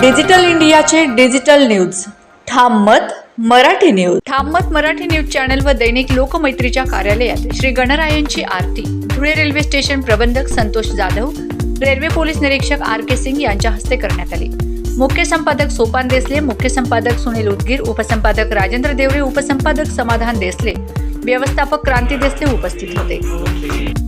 Digital इंडियाचे digital news. ठाम मत मराठी न्यूज. ठाम मत मराठी न्यूज चॅनल व दैनिक लोकमैत्रीच्या कार्यालयात श्री गणरायांची आरती. धुळे रेल्वे स्टेशन प्रबंधक संतोष जाधव रेल्वे पोलीस निरीक्षक आर के सिंग यांच्या हस्ते करण्यात आली. मुख्य संपादक सोपान देसले मुख्य संपादक सुनील उदगीर उपसंपादक राजेंद्र देवरे उपसंपादक समाधान देसले व्यवस्थापक क्रांती देसले उपस्थित होते.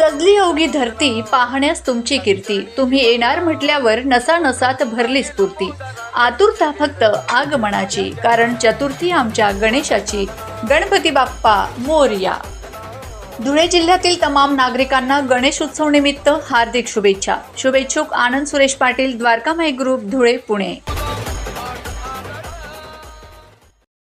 सजली ओगी धरती पाहण्यास तुमची कीर्ती. तुम्ही येणार म्हटल्यावर नसा नसात भरली स्फूर्ती आतुरता फक्त आगमनाची कारण चतुर्थी आमच्या गणेशाची. गणपती बाप्पा मोरया. धुळे जिल्ह्यातील तमाम नागरिकांना गणेश उत्सव निमित्त हार्दिक शुभेच्छा. शुभेच्छुक आनंद सुरेश पाटील द्वारकामाई ग्रुप धुळे पुणे.